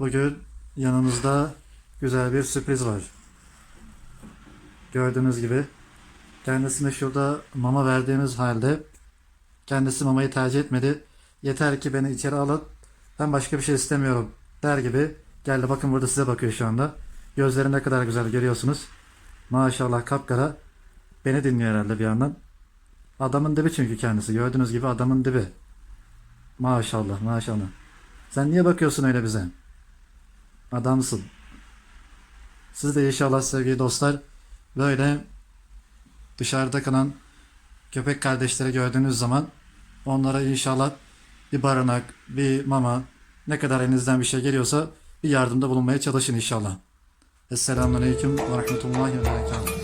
Bugün yanımızda güzel bir sürpriz var. Gördüğünüz gibi kendisine şurada mama verdiğimiz halde kendisi mamayı tercih etmedi. Yeter ki beni içeri alın. Ben başka bir şey istemiyorum der gibi geldi. Bakın burada size bakıyor şu anda. Gözleri ne kadar güzel görüyorsunuz. Maşallah kapkara. Beni dinliyor herhalde bir yandan. Adamın dibi çünkü kendisi. Gördüğünüz gibi adamın dibi. Maşallah maşallah. Sen niye bakıyorsun öyle bize? Adamsın. Siz de inşallah sevgili dostlar böyle dışarıda kalan köpek kardeşleri gördüğünüz zaman onlara inşallah bir barınak, bir mama ne kadar elinizden bir şey geliyorsa bir yardımda bulunmaya çalışın inşallah. Esselamu Aleyküm ve Rahmetullahi ve Berekatuhu.